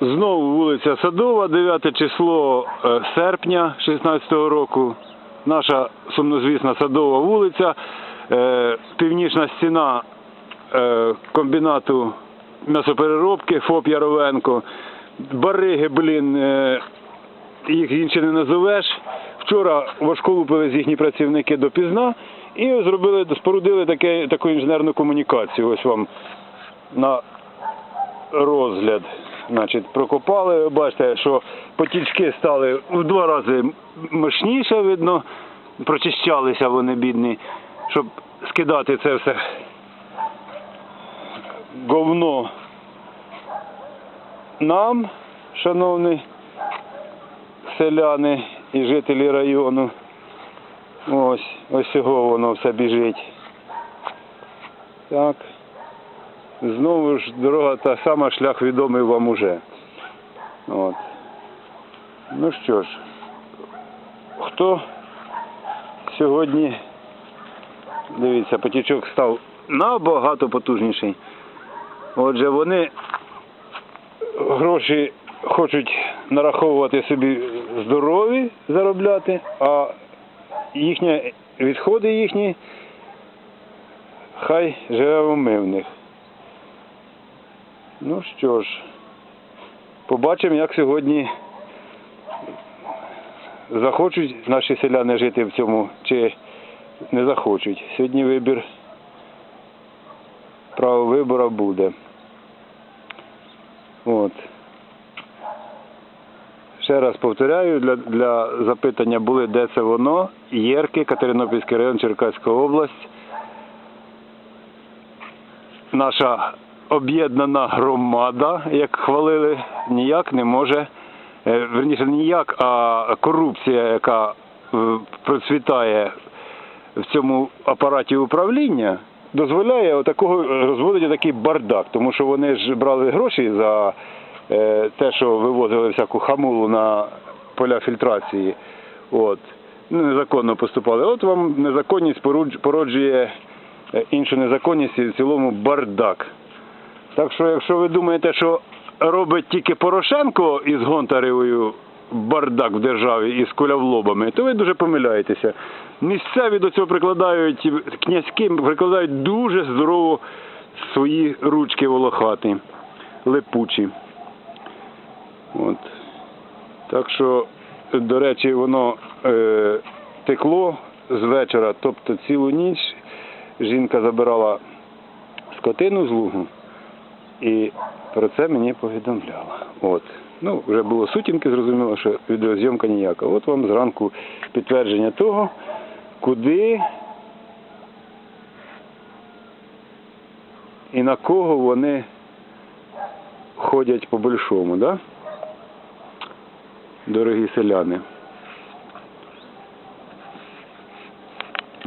Знову вулиця Садова, 9 число е, серпня 16-го року. Наша сумнозвісна Садова вулиця, е, північна стіна е, комбінату м'ясопереробки ФОП Яровенко. Бариги, блін, їх інше не назовеш. Вчора важколупили з їхні працівники допізна і зробили, спорудили таке, таку інженерну комунікацію. Ось вам на розгляд. Значить, прокопали, бачите, що потічки стали в два рази мощніше, видно, прочищалися вони бідні, щоб скидати це все говно нам, шановні селяни і жителі району. Ось, ось цього воно все біжить. Так. Знову ж дорога та сама, шлях відомий вам уже. От. Ну що ж, хто сьогодні, дивіться, потічок став набагато потужніший. Отже, вони гроші хочуть нараховувати собі здорові, заробляти, а їхні відходи їхні хай живе в умивних. Ну що ж, побачимо, як сьогодні захочуть наші селяни жити в цьому, чи не захочуть. Сьогодні вибір право вибору буде. От. Ще раз повторяю, для, для запитання були, де це воно. Єрки, Катеринопільський район, Черкаська область. Наша об'єднана громада, як хвалили, ніяк не може, е, верніше ніяк, а корупція, яка е, процвітає в цьому апараті управління, дозволяє отакого розводити такий бардак, тому що вони ж брали гроші за те, що вивозили всяку хамулу на поля фільтрації. От. Ну, незаконно поступали. От вам незаконність породжує е, іншу незаконність і в цілому бардак. Так що, якщо ви думаєте, що робить тільки Порошенко із Гонтаревою бардак в державі із кулявлобами, то ви дуже помиляєтеся. Місцеві до цього прикладають, князьки прикладають дуже здорово свої ручки волохаті, липучі. От. Так що, до речі, воно е, текло з вечора, тобто цілу ніч жінка забирала скотину з лугу. І про це мені повідомляла. От. Ну, вже було сутінки, зрозуміло, що відеозйомка ніяка. От вам зранку підтвердження того, куди і на кого вони ходять по большому, да? Дорогі селяни.